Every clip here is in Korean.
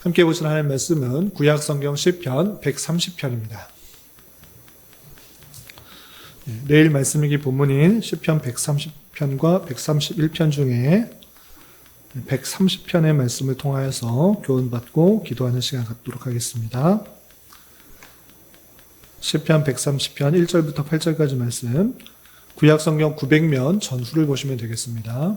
함께 보실 하나님 말씀은 구약 성경 시편 130편입니다. 내일 말씀이기 본문인 시편 130편과 131편 중에 130편의 말씀을 통하여서 교훈받고 기도하는 시간 갖도록 하겠습니다. 시편 130편 1절부터 8절까지 말씀 구약 성경 900면 전후를 보시면 되겠습니다.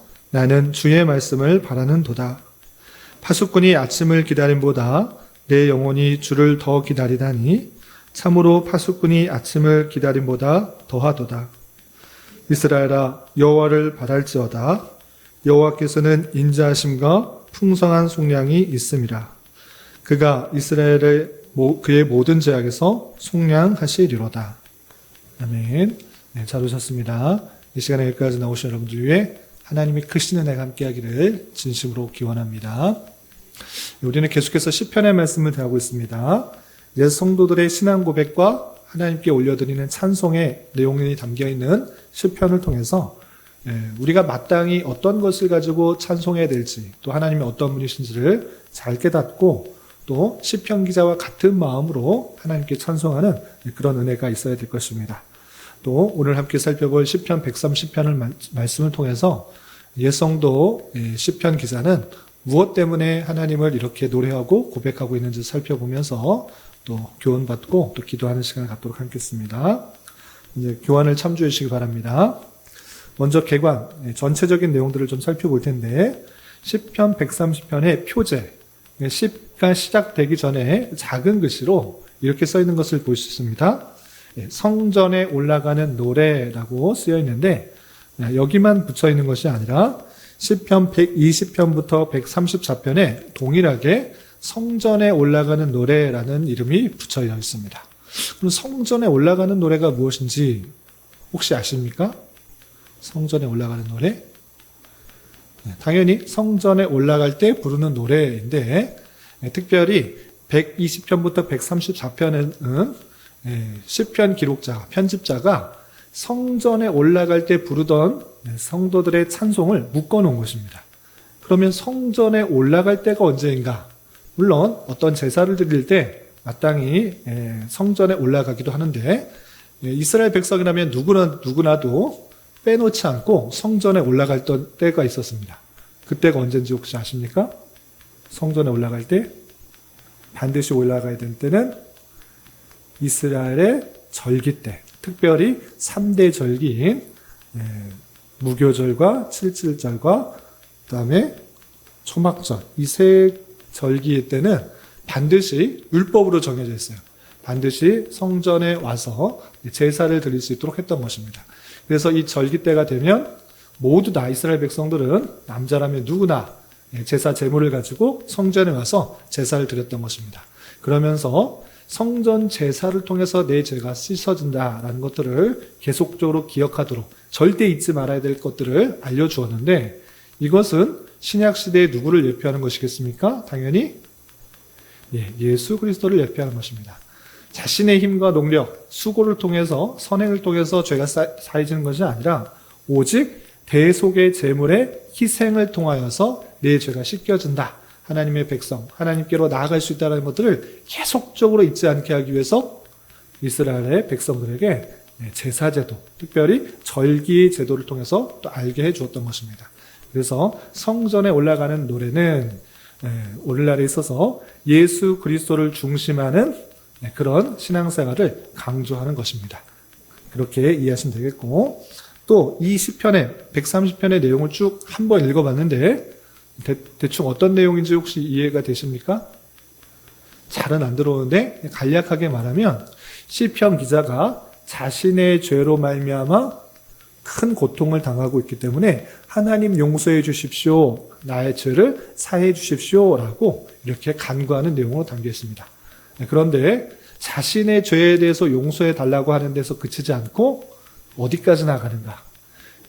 나는 주의 말씀을 바라는 도다. 파수꾼이 아침을 기다림보다 내 영혼이 주를 더 기다리다니 참으로 파수꾼이 아침을 기다림보다 더하도다. 이스라엘아 여호와를 바랄지어다. 여호와께서는 인자하심과 풍성한 속량이 있음이라. 그가 이스라엘의 그의 모든 죄악에서 속량하시리로다. 아멘. 네, 잘 오셨습니다. 이 시간에 여기까지 나오신 여러분들 위해 하나님이 크신 은혜가 함께하기를 진심으로 기원합니다. 우리는 계속해서 시편의 말씀을 대하고 있습니다. 옛 성도들의 신앙 고백과 하나님께 올려드리는 찬송의 내용이 담겨 있는 시편을 통해서 우리가 마땅히 어떤 것을 가지고 찬송해야 될지 또 하나님이 어떤 분이신지를 잘 깨닫고 또 시편 기자와 같은 마음으로 하나님께 찬송하는 그런 은혜가 있어야 될 것입니다. 또 오늘 함께 살펴볼 시편 130편을 말씀을 통해서 예성도 시편 기자는 무엇 때문에 하나님을 이렇게 노래하고 고백하고 있는지 살펴보면서 또 교훈받고 또 기도하는 시간을 갖도록 하겠습니다. 이제 교환을 참조해 주시기 바랍니다. 먼저 개관, 전체적인 내용들을 좀 살펴볼 텐데, 10편 130편의 표제, 10가 시작되기 전에 작은 글씨로 이렇게 써 있는 것을 볼 수 있습니다. 예, 성전에 올라가는 노래라고 쓰여 있는데 네, 여기만 붙여 있는 것이 아니라 시편 120편부터 134편에 동일하게 성전에 올라가는 노래라는 이름이 붙여 있습니다. 그럼 성전에 올라가는 노래가 무엇인지 혹시 아십니까? 성전에 올라가는 노래? 네, 당연히 성전에 올라갈 때 부르는 노래인데 네, 특별히 120편부터 134편은 예, 시편 기록자, 편집자가 성전에 올라갈 때 부르던 네, 성도들의 찬송을 묶어 놓은 것입니다. 그러면 성전에 올라갈 때가 언제인가? 물론 어떤 제사를 드릴 때 마땅히 예, 성전에 올라가기도 하는데 예, 이스라엘 백성이라면 누구나 누구나도 빼놓지 않고 성전에 올라갈 때가 있었습니다. 그때가 언제인지 혹시 아십니까? 성전에 올라갈 때 반드시 올라가야 될 때는 이스라엘의 절기 때, 특별히 3대 절기인 예, 무교절과 칠칠절과 그다음에 초막절 이 세 절기 때는 반드시 율법으로 정해져 있어요. 반드시 성전에 와서 제사를 드릴 수 있도록 했던 것입니다. 그래서 이 절기 때가 되면 모두 다 이스라엘 백성들은 남자라면 누구나 예, 제사 제물을 가지고 성전에 와서 제사를 드렸던 것입니다. 그러면서 성전 제사를 통해서 내 죄가 씻어진다라는 것들을 계속적으로 기억하도록 절대 잊지 말아야 될 것들을 알려주었는데 이것은 신약 시대에 누구를 예표하는 것이겠습니까? 당연히 예, 예수 그리스도를 예표하는 것입니다. 자신의 힘과 능력, 수고를 통해서 선행을 통해서 죄가 사해지는 것이 아니라 오직 대속의 제물의 희생을 통하여서 내 죄가 씻겨진다. 하나님의 백성, 하나님께로 나아갈 수 있다는 것들을 계속적으로 잊지 않게 하기 위해서 이스라엘의 백성들에게 제사제도, 특별히 절기 제도를 통해서 또 알게 해 주었던 것입니다. 그래서 성전에 올라가는 노래는 오늘날에 있어서 예수 그리스도를 중심하는 그런 신앙생활을 강조하는 것입니다. 그렇게 이해하시면 되겠고, 또 이 시편의 130편의 내용을 쭉 한번 읽어봤는데 대, 충 어떤 내용인지 혹시 이해가 되십니까? 잘은 안 들어오는데 간략하게 말하면 시편 기자가 자신의 죄로 말미암아 큰 고통을 당하고 있기 때문에 하나님 용서해 주십시오. 나의 죄를 사해 주십시오 라고 이렇게 간구하는 내용으로 담겨 있습니다. 네, 그런데 자신의 죄에 대해서 용서해 달라고 하는 데서 그치지 않고 어디까지 나가는가?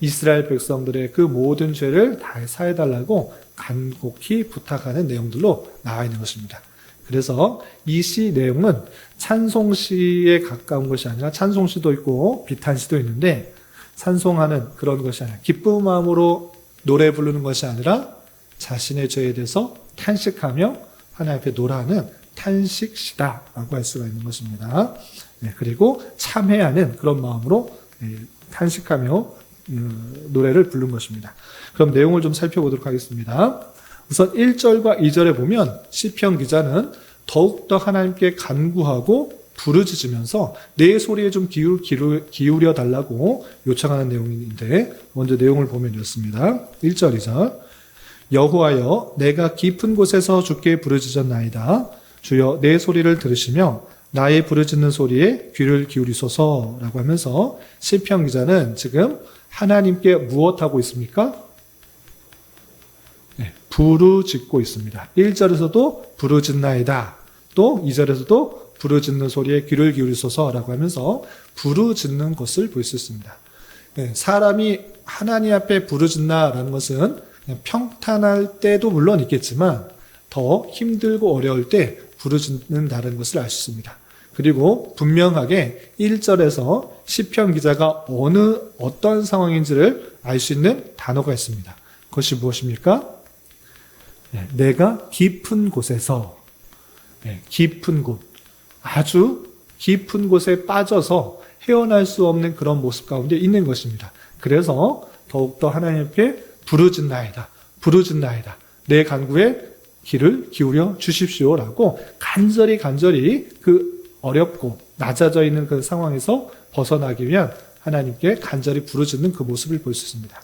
이스라엘 백성들의 그 모든 죄를 다 사해 달라고 간곡히 부탁하는 내용들로 나와 있는 것입니다. 그래서 이 시 내용은 찬송시에 가까운 것이 아니라 찬송시도 있고 비탄시도 있는데 찬송하는 그런 것이 아니라 기쁜 마음으로 노래 부르는 것이 아니라 자신의 죄에 대해서 탄식하며 하나님 앞에 노라하는 탄식시다라고 할 수가 있는 것입니다. 네, 그리고 참회하는 그런 마음으로 예, 탄식하며 음, 노래를 부른 것입니다. 그럼 내용을 좀 살펴보도록 하겠습니다. 우선 1절과 2절에 보면 시편 기자는 더욱더 하나님께 간구하고 부르짖으면서 내 소리에 좀 기울, 기울, 기울여 달라고 요청하는 내용인데 먼저 내용을 보면 이렇습니다. 1절, 2절 여호와여 내가 깊은 곳에서 주께 부르짖었나이다. 주여 내 소리를 들으시며 나의 부르짖는 소리에 귀를 기울이소서라고 하면서 시편 기자는 지금 하나님께 무엇하고 있습니까? 네, 부르짖고 있습니다. 1절에서도 부르짖나이다. 또 2절에서도 부르짖는 소리에 귀를 기울이소서라고 하면서 부르짖는 것을 볼 수 있습니다. 네, 사람이 하나님 앞에 부르짖나라는 것은 평탄할 때도 물론 있겠지만 더 힘들고 어려울 때 부르짖는다는 것을 알 수 있습니다. 그리고 분명하게 1절에서 시편 기자가 어느 어떤 상황인지를 알 수 있는 단어가 있습니다. 그것이 무엇입니까? 네, 내가 깊은 곳에서 네, 깊은 곳 아주 깊은 곳에 빠져서 헤어날 수 없는 그런 모습 가운데 있는 것입니다. 그래서 더욱더 하나님께 부르짖나이다. 부르짖나이다. 내 간구에 귀를 기울여 주십시오라고 간절히 간절히 그 어렵고 낮아져 있는 그 상황에서 벗어나기 위한 하나님께 간절히 부르짖는 그 모습을 볼 수 있습니다.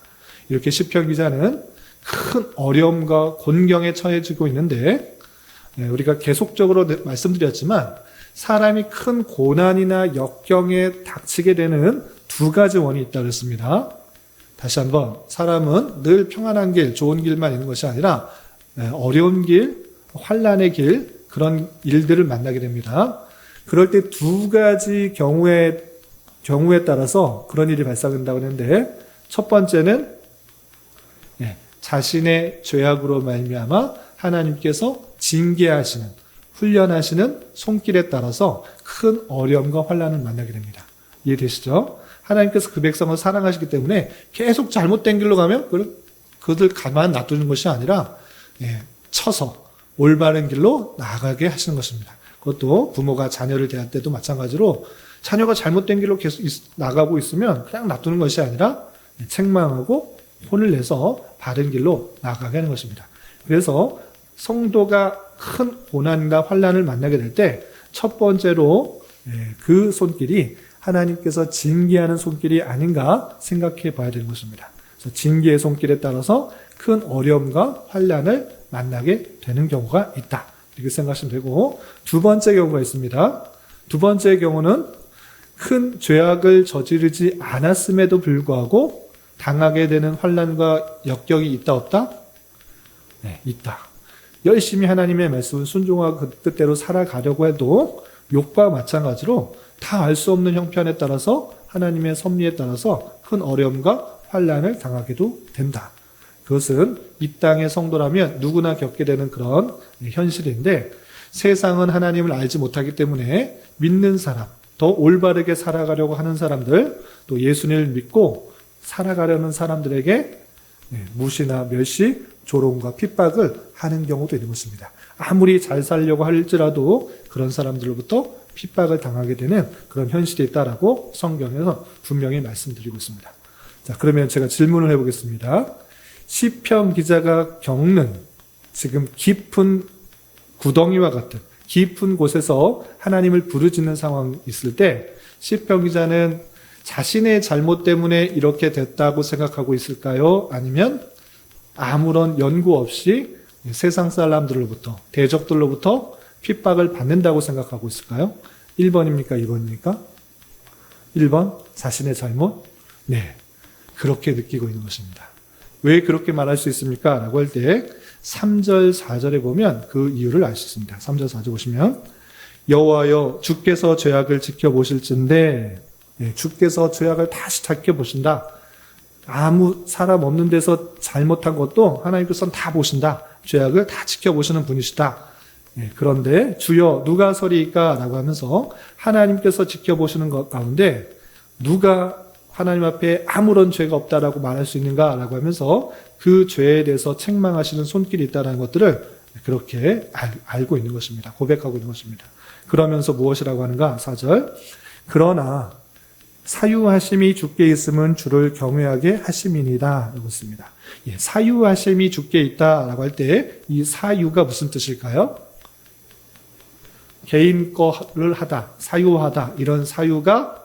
이렇게 시편 기자는 큰 어려움과 곤경에 처해지고 있는데 네, 우리가 계속적으로 말씀드렸지만 사람이 큰 고난이나 역경에 닥치게 되는 두 가지 원이 있다 그랬습니다. 다시 한번 사람은 늘 평안한 길, 좋은 길만 있는 것이 아니라 네, 어려운 길, 환란의 길 그런 일들을 만나게 됩니다. 그럴 때 두 가지 경우에 경우에 따라서 그런 일이 발생한다고 하는데 첫 번째는 네, 자신의 죄악으로 말미암아 하나님께서 징계하시는 훈련하시는 손길에 따라서 큰 어려움과 환란을 만나게 됩니다. 이해되시죠? 하나님께서 그 백성을 사랑하시기 때문에 계속 잘못된 길로 가면 그들 가만 놔두는 것이 아니라 예, 쳐서 올바른 길로 나아가게 하시는 것입니다. 그것도 부모가 자녀를 대할 때도 마찬가지로 자녀가 잘못된 길로 계속 나가고 있으면 그냥 놔두는 것이 아니라 책망하고 혼을 내서 바른 길로 나가게 하는 것입니다. 그래서 성도가 큰 고난이나 환란을 만나게 될 때 첫 번째로 예, 그 손길이 하나님께서 징계하는 손길이 아닌가 생각해 봐야 되는 것입니다. 그래서 징계의 손길에 따라서 큰 어려움과 환란을 만나게 되는 경우가 있다. 이렇게 생각하시면 되고 두 번째 경우가 있습니다. 두 번째 경우는 큰 죄악을 저지르지 않았음에도 불구하고 당하게 되는 환란과 역경이 있다 없다? 네, 있다. 열심히 하나님의 말씀을 순종하고 그 뜻대로 살아가려고 해도 욕과 마찬가지로 다 알 수 없는 형편에 따라서 하나님의 섭리에 따라서 큰 어려움과 환란을 당하게도 된다. 그것은 이 땅의 성도라면 누구나 겪게 되는 그런 현실인데 세상은 하나님을 알지 못하기 때문에 믿는 사람, 더 올바르게 살아가려고 하는 사람들, 또 예수님을 믿고 살아가려는 사람들에게 무시나 멸시, 조롱과 핍박을 하는 경우도 있는 것입니다. 아무리 잘 살려고 할지라도 그런 사람들로부터 핍박을 당하게 되는 그런 현실이 있다라고 성경에서 분명히 말씀드리고 있습니다. 자, 그러면 제가 질문을 해보겠습니다. 시편 기자가 겪는 지금 깊은 구덩이와 같은 깊은 곳에서 하나님을 부르짖는 상황이 있을 때 시편 기자는 자신의 잘못 때문에 이렇게 됐다고 생각하고 있을까요? 아니면 아무런 연구 없이 세상 사람들로부터, 대적들로부터 핍박을 받는다고 생각하고 있을까요? 1번입니까? 2번입니까? 1번, 자신의 잘못? 네. 그렇게 느끼고 있는 것입니다. 왜 그렇게 말할 수 있습니까? 라고 할 때 3절, 4절에 보면 그 이유를 알 수 있습니다. 3절, 4절 보시면 여호와여 주께서 죄악을 지켜보실진데 예, 주께서 죄악을 다시 지켜보신다. 아무 사람 없는 데서 잘못한 것도 하나님께서는 다 보신다. 죄악을 다 지켜보시는 분이시다. 예, 그런데 주여 누가 서리이까? 라고 하면서 하나님께서 지켜보시는 것 가운데 누가 하나님 앞에 아무런 죄가 없다라고 말할 수 있는가? 라고 하면서 그 죄에 대해서 책망하시는 손길이 있다는 것들을 그렇게 알, 고 있는 것입니다. 고백하고 있는 것입니다. 그러면서 무엇이라고 하는가? 4절. 그러나 사유하심이 주께 있으면 주를 경외하게 하심이니다. 라고 씁니다. 예, 사유하심이 주께 있다라고 할 때 이 사유가 무슨 뜻일까요? 개인 거를 하다, 사유하다 이런 사유가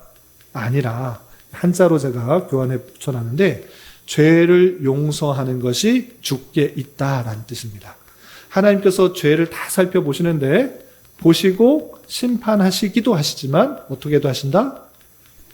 아니라 한자로 제가 교환에 붙여놨는데 죄를 용서하는 것이 주께 있다라는 뜻입니다. 하나님께서 죄를 다 살펴보시는데 보시고 심판하시기도 하시지만 어떻게도 하신다?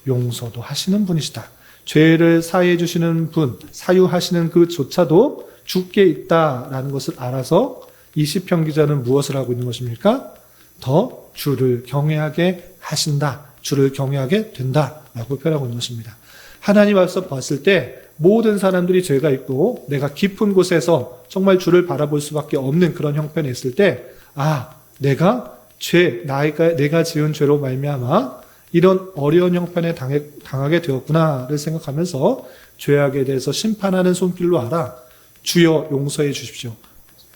용서도 하시는 분이시다. 죄를 사해 주시는 분, 사유하시는 그조차도 주께 있다라는 것을 알아서 이 시편 기자는 무엇을 하고 있는 것입니까? 더 주를 경외하게 하신다. 주를 경외하게 된다라고 표현하고 있는 것입니다. 하나님 앞서 봤을 때 모든 사람들이 죄가 있고 내가 깊은 곳에서 정말 주를 바라볼 수밖에 없는 그런 형편에 있을 때 아, 내가 죄, 나이가 내가 지은 죄로 말미암아 이런 어려운 형편에 당해, 당하게 되었구나를 생각하면서 죄악에 대해서 심판하는 손길로 알아 주여 용서해 주십시오.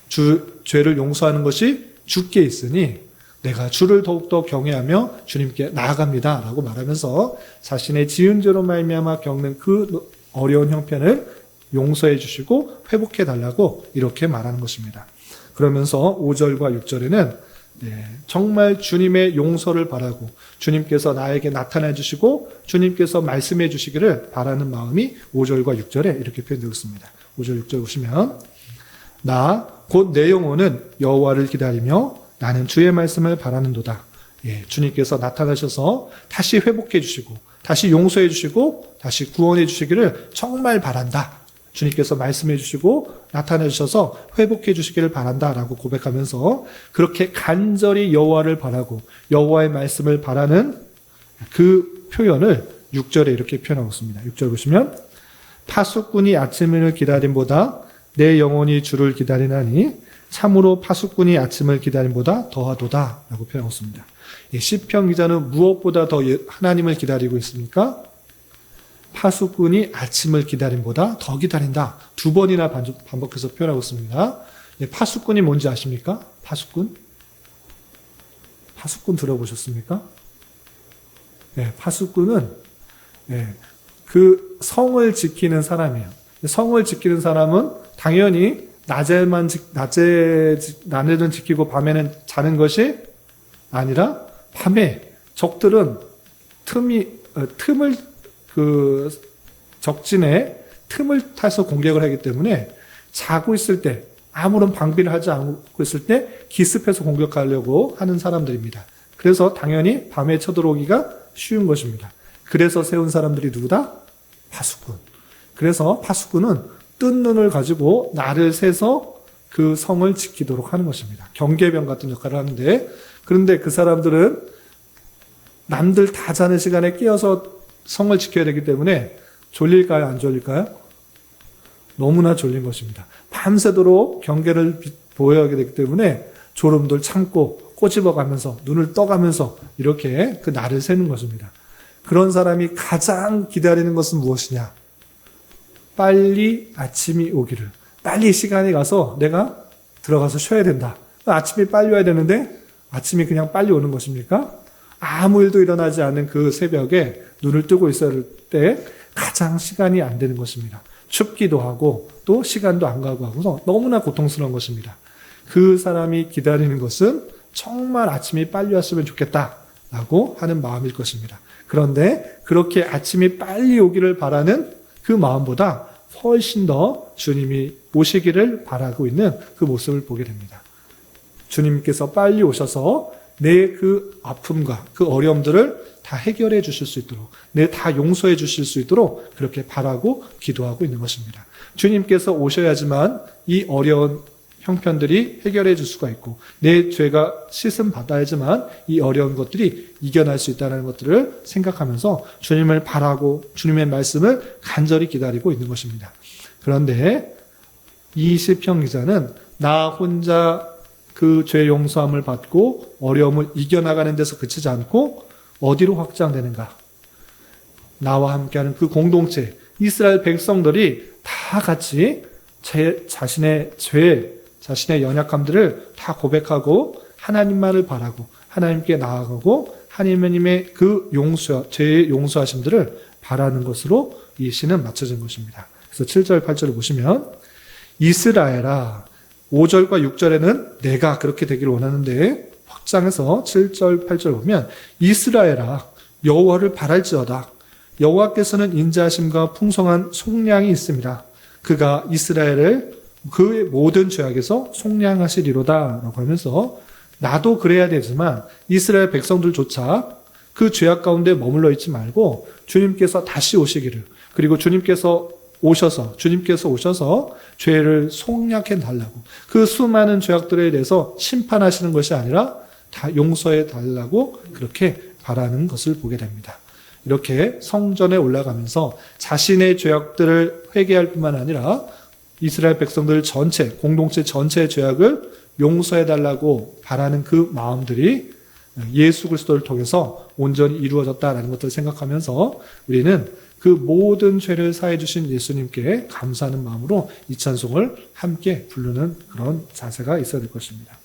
주 죄를 용서하는 것이 주께 있으니 내가 주를 더욱더 경외하며 주님께 나아갑니다 라고 말하면서 자신의 지은 죄로 말미암아 겪는 그 어려운 형편을 용서해 주시고 회복해 달라고 이렇게 말하는 것입니다. 그러면서 5절과 6절에는 네, 정말 주님의 용서를 바라고 주님께서 나에게 나타내 주시고 주님께서 말씀해 주시기를 바라는 마음이 5절과 6절에 이렇게 표현되고 있습니다. 5절 6절 보시면 나 곧 내 영혼은 여호와를 기다리며 나는 주의 말씀을 바라는도다. 예, 주님께서 나타나셔서 다시 회복해 주시고 다시 용서해 주시고 다시 구원해 주시기를 정말 바란다. 주님께서 말씀해 주시고 나타내 주셔서 회복해 주시기를 바란다라고 고백하면서 그렇게 간절히 여호와를 바라고 여호와의 말씀을 바라는 그 표현을 6절에 이렇게 표현하고 있습니다. 6절 보시면 파수꾼이 아침을 기다림보다 내 영혼이 주를 기다리나니 참으로 파수꾼이 아침을 기다림보다 더하도다라고 표현하고 있습니다. 시편 기자는 무엇보다 더 예, 하나님을 기다리고 있습니까? 파수꾼이 아침을 기다림보다 더 기다린다. 두 번이나 반복해서 표현하고 있습니다. 파수꾼이 뭔지 아십니까? 파수꾼? 파수꾼 들어보셨습니까? 네, 파수꾼은 네, 그 성을 지키는 사람이에요. 성을 지키는 사람은 당연히 낮에만 낮에 낮에는 지키고 밤에는 자는 것이 아니라 밤에 적들은 틈이 어, 틈을 그 적진에 틈을 타서 공격을 하기 때문에 자고 있을 때 아무런 방비를 하지 않고 있을 때 기습해서 공격하려고 하는 사람들입니다. 그래서 당연히 밤에 쳐들어오기가 쉬운 것입니다. 그래서 세운 사람들이 누구다? 파수꾼. 그래서 파수꾼은 뜬 눈을 가지고 나를 세서 그 성을 지키도록 하는 것입니다. 경계병 같은 역할을 하는데 그런데 그 사람들은 남들 다 자는 시간에 끼어서 성을 지켜야 되기 때문에 졸릴까요? 안 졸릴까요? 너무나 졸린 것입니다. 밤새도록 경계를 보여야 되기 때문에 졸음들 참고 꼬집어 가면서 눈을 떠가면서 이렇게 그 날을 새는 것입니다. 그런 사람이 가장 기다리는 것은 무엇이냐? 빨리 아침이 오기를. 빨리 시간이 가서 내가 들어가서 쉬어야 된다. 아침이 빨리 와야 되는데 아침이 그냥 빨리 오는 것입니까? 아무 일도 일어나지 않은 그 새벽에 눈을 뜨고 있을 때 가장 시간이 안 되는 것입니다. 춥기도 하고 또 시간도 안 가고 하고서 너무나 고통스러운 것입니다. 그 사람이 기다리는 것은 정말 아침이 빨리 왔으면 좋겠다라고 하는 마음일 것입니다. 그런데 그렇게 아침이 빨리 오기를 바라는 그 마음보다 훨씬 더 주님이 오시기를 바라고 있는 그 모습을 보게 됩니다. 주님께서 빨리 오셔서 내 그 아픔과 그 어려움들을 다 해결해 주실 수 있도록, 내 다 용서해 주실 수 있도록 그렇게 바라고 기도하고 있는 것입니다. 주님께서 오셔야지만 이 어려운 형편들이 해결해 줄 수가 있고, 내 죄가 씻음 받아야지만 이 어려운 것들이 이겨날 수 있다는 것들을 생각하면서 주님을 바라고 주님의 말씀을 간절히 기다리고 있는 것입니다. 그런데 이 시편 기자는 나 혼자 그 죄 용서함을 받고 어려움을 이겨나가는 데서 그치지 않고 어디로 확장되는가? 나와 함께하는 그 공동체, 이스라엘 백성들이 다 같이 제 자신의 죄, 자신의 연약함들을 다 고백하고 하나님만을 바라고 하나님께 나아가고 하나님의 그 용서, 죄의 용서하심들을 바라는 것으로 이 시는 맞춰진 것입니다. 그래서 7절, 8절을 보시면 이스라엘아 5절과 6절에는 내가 그렇게 되기를 원하는데 확장해서 7절, 8절 보면 이스라엘아 여호와를 바랄지어다 여호와께서는 인자하심과 풍성한 속량이 있습니다. 그가 이스라엘을 그의 모든 죄악에서 속량하시리로다라고 하면서 나도 그래야 되지만 이스라엘 백성들조차 그 죄악 가운데 머물러 있지 말고 주님께서 다시 오시기를 그리고 주님께서 오셔서 주님께서 오셔서 죄를 속량해 달라고 그 수많은 죄악들에 대해서 심판하시는 것이 아니라 다 용서해 달라고 그렇게 바라는 것을 보게 됩니다. 이렇게 성전에 올라가면서 자신의 죄악들을 회개할 뿐만 아니라 이스라엘 백성들 전체, 공동체 전체의 죄악을 용서해 달라고 바라는 그 마음들이 예수 그리스도를 통해서 온전히 이루어졌다라는 것들을 생각하면서 우리는 그 모든 죄를 사해 주신 예수님께 감사하는 마음으로 이 찬송을 함께 부르는 그런 자세가 있어야 될 것입니다.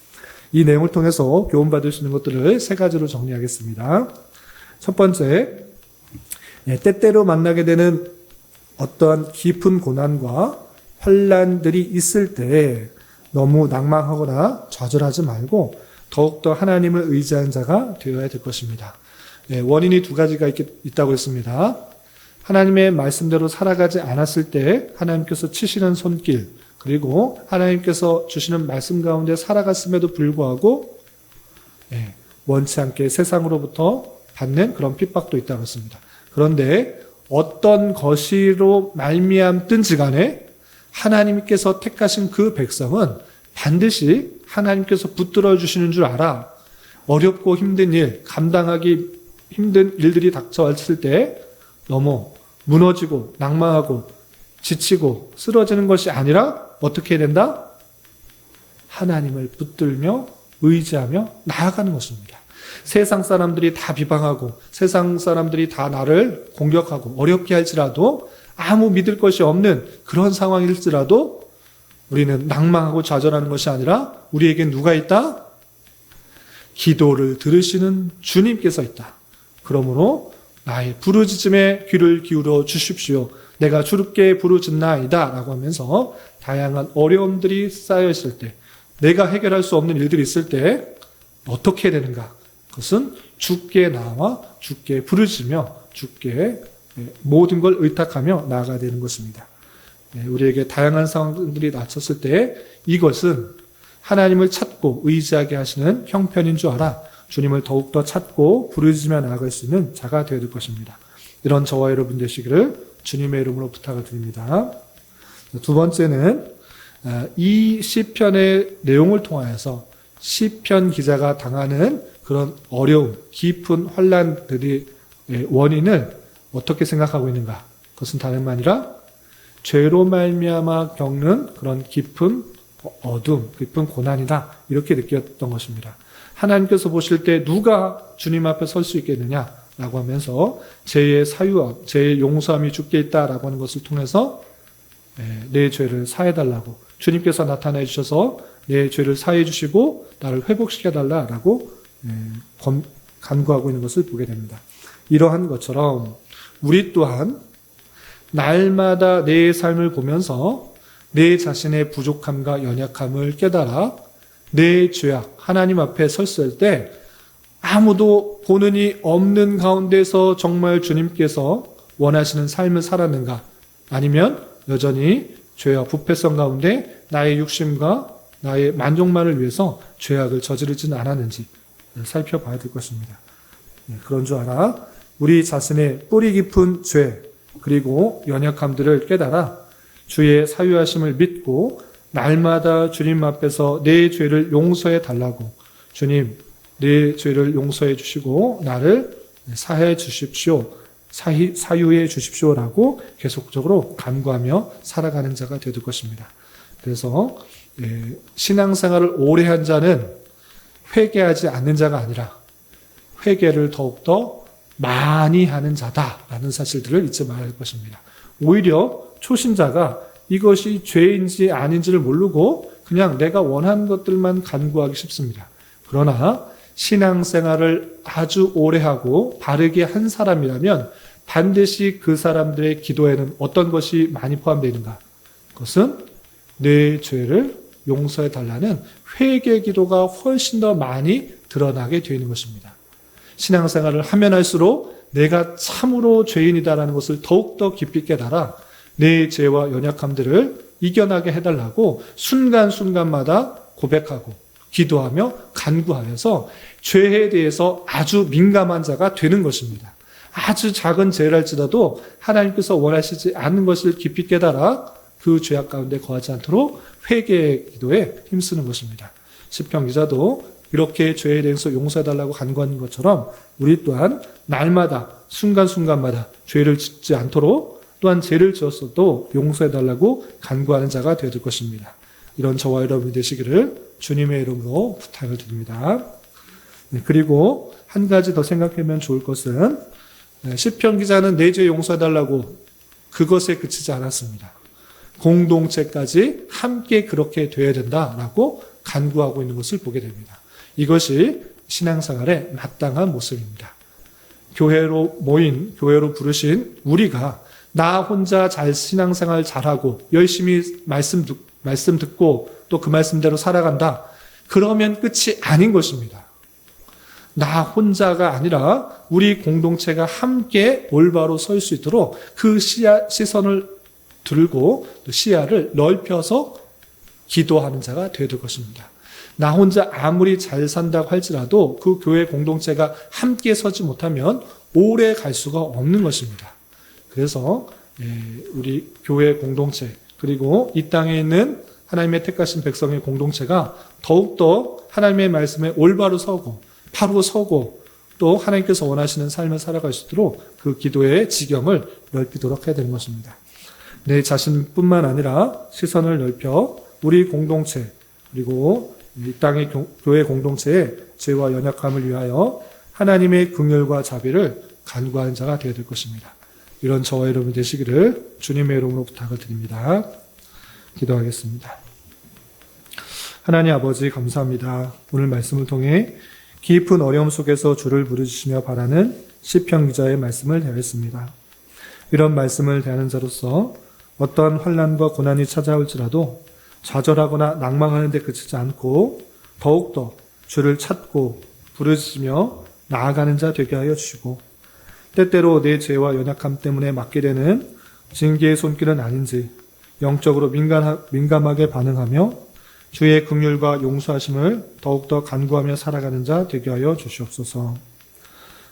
이 내용을 통해서 교훈 받을 수 있는 것들을 세 가지로 정리하겠습니다. 첫 번째, 예, 때때로 만나게 되는 어떠한 깊은 고난과 환란들이 있을 때 너무 낭망하거나 좌절하지 말고 더욱더 하나님을 의지한 자가 되어야 될 것입니다. 네, 원인이 두 가지가 있, 다고 했습니다. 하나님의 말씀대로 살아가지 않았을 때 하나님께서 치시는 손길, 그리고 하나님께서 주시는 말씀 가운데 살아갔음에도 불구하고 네, 원치 않게 세상으로부터 받는 그런 핍박도 있다고 했습니다. 그런데 어떤 것이로 말미암든지 간에 하나님께서 택하신 그 백성은 반드시 하나님께서 붙들어 주시는 줄 알아. 어렵고 힘든 일, 감당하기 힘든 일들이 닥쳐왔을 때 너무 무너지고 낭망하고 지치고 쓰러지는 것이 아니라 어떻게 해야 된다? 하나님을 붙들며 의지하며 나아가는 것입니다. 세상 사람들이 다 비방하고 세상 사람들이 다 나를 공격하고 어렵게 할지라도 아무 믿을 것이 없는 그런 상황일지라도 우리는 낭망하고 좌절하는 것이 아니라 우리에게 누가 있다? 기도를 들으시는 주님께서 있다. 그러므로 나의 부르짖음에 귀를 기울여 주십시오. 내가 주롭게 부르짖나이다. 라고 하면서 다양한 어려움들이 쌓여 있을 때, 내가 해결할 수 없는 일들이 있을 때, 어떻게 해야 되는가? 그것은 주께 나와 부르짖며 주께 예, 모든 걸 의탁하며 나아가야 되는 것입니다. 예, 우리에게 다양한 상황들이 닥쳤을 때 이것은 하나님을 찾고 의지하게 하시는 형편인 줄 알아 주님을 더욱더 찾고 부르짖으며 나아갈 수 있는 자가 되어야 될 것입니다. 이런 저와 여러분 되시기를 주님의 이름으로 부탁을 드립니다. 두 번째는 아, 이 시편의 내용을 통하여서 시편 기자가 당하는 그런 어려움, 깊은 환란들의 원인을 어떻게 생각하고 있는가? 그것은 다름 아니라 죄로 말미암아 겪는 그런 깊은 어둠, 깊은 고난이다 이렇게 느꼈던 것입니다. 하나님께서 보실 때 누가 주님 앞에 설 수 있겠느냐 라고 하면서 죄의 사유함, 죄의 용서함이 죽게 있다라고 하는 것을 통해서 네, 내 죄를 사해달라고 주님께서 나타내 주셔서 내 죄를 사해 주시고 나를 회복시켜 달라라고 네, 간구하고 있는 것을 보게 됩니다. 이러한 것처럼 우리 또한 날마다 내 삶을 보면서 내 자신의 부족함과 연약함을 깨달아 내 죄악, 하나님 앞에 섰을 때 아무도 보는 이 없는 가운데서 정말 주님께서 원하시는 삶을 살았는가? 아니면 여전히 죄와 부패성 가운데 나의 육심과 나의 만족만을 위해서 죄악을 저지르지는 않았는지 살펴봐야 될 것입니다. 네, 그런 줄 알아 우리 자신의 뿌리 깊은 죄 그리고 연약함들을 깨달아 주의 사유하심을 믿고 날마다 주님 앞에서 내 죄를 용서해 달라고 주님 내 죄를 용서해 주시고 나를 사해 주십시오. 사히, 사유해 주십시오라고 계속적으로 간구하며 살아가는 자가 되될 것입니다. 그래서 예, 신앙생활을 오래 한 자는 회개하지 않는 자가 아니라 회개를 더욱더 많이 하는 자다라는 사실들을 잊지 말아야 할 것입니다. 오히려 초신자가 이것이 죄인지 아닌지를 모르고 그냥 내가 원하는 것들만 간구하기 쉽습니다. 그러나 신앙생활을 아주 오래 하고 바르게 한 사람이라면 반드시 그 사람들의 기도에는 어떤 것이 많이 포함되어 있는가? 그것은 내 죄를 용서해 달라는 회개 기도가 훨씬 더 많이 드러나게 되어 있는 것입니다. 신앙생활을 하면 할수록 내가 참으로 죄인이다라는 것을 더욱더 깊이 깨달아 내 죄와 연약함들을 이겨나게 해달라고 순간순간마다 고백하고 기도하며 간구하면서 죄에 대해서 아주 민감한 자가 되는 것입니다. 아주 작은 죄랄지라도 하나님께서 원하시지 않는 것을 깊이 깨달아 그 죄악 가운데 거하지 않도록 회개의 기도에 힘쓰는 것입니다. 시편 기자도 이렇게 죄에 대해서 용서해달라고 간구하는 것처럼 우리 또한 날마다 순간순간마다 죄를 짓지 않도록 또한 죄를 지었어도 용서해달라고 간구하는 자가 되어야 될 것입니다. 이런 저와 여러분이 되시기를 주님의 이름으로 부탁을 드립니다. 네, 그리고 한 가지 더 생각하면 좋을 것은 네, 시편 기자는 내 죄 용서해달라고 그것에 그치지 않았습니다. 공동체까지 함께 그렇게 되어야 된다라고 간구하고 있는 것을 보게 됩니다. 이것이 신앙생활의 마땅한 모습입니다. 교회로 모인, 교회로 부르신 우리가 나 혼자 잘 신앙생활 잘하고 열심히 말씀, 듣, 말씀 듣고 또 그 말씀대로 살아간다. 그러면 끝이 아닌 것입니다. 나 혼자가 아니라 우리 공동체가 함께 올바로 설 수 있도록 그 시야, 시선을 들고 또 시야를 넓혀서 기도하는 자가 되야 될 것입니다. 나 혼자 아무리 잘 산다고 할지라도 그 교회 공동체가 함께 서지 못하면 오래 갈 수가 없는 것입니다. 그래서 예, 우리 교회 공동체 그리고 이 땅에 있는 하나님의 택하신 백성의 공동체가 더욱더 하나님의 말씀에 올바로 서고 바로 서고 또 하나님께서 원하시는 삶을 살아갈 수 있도록 그 기도의 지경을 넓히도록 해야 되는 것입니다. 내 자신뿐만 아니라 시선을 넓혀 우리 공동체 그리고 이 땅의 교회 공동체의 죄와 연약함을 위하여 하나님의 긍휼과 자비를 간구하는 자가 되어야 될 것입니다. 이런 저와 여러분 되시기를 주님의 이름으로 부탁을 드립니다. 기도하겠습니다. 하나님 아버지 감사합니다. 오늘 말씀을 통해 깊은 어려움 속에서 주를 부르시며 바라는 시편 기자의 말씀을 대했습니다. 이런 말씀을 대하는 자로서 어떠한 환란과 고난이 찾아올지라도 좌절하거나 낭망하는 데 그치지 않고 더욱더 주를 찾고 부르시며 나아가는 자 되게 하여 주시고 때때로 내 죄와 연약함 때문에 맞게 되는 징계의 손길은 아닌지 영적으로 민감, 민감하게 반응하며 주의 긍휼과 용서하심을 더욱더 간구하며 살아가는 자 되게 하여 주시옵소서.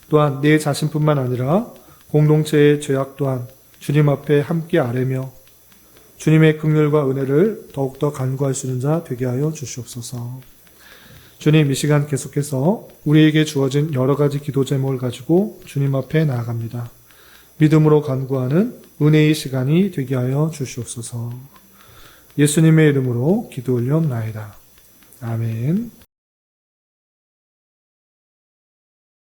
또한 내 자신뿐만 아니라 공동체의 죄악 또한 주님 앞에 함께 아뢰며 주님의 긍휼과 은혜를 더욱더 간구할 수 있는 자 되게 하여 주시옵소서. 주님 이 시간 계속해서 우리에게 주어진 여러 가지 기도 제목을 가지고 주님 앞에 나아갑니다. 믿음으로 간구하는 은혜의 시간이 되게 하여 주시옵소서. 예수님의 이름으로 기도 올려옵나이다. 아멘.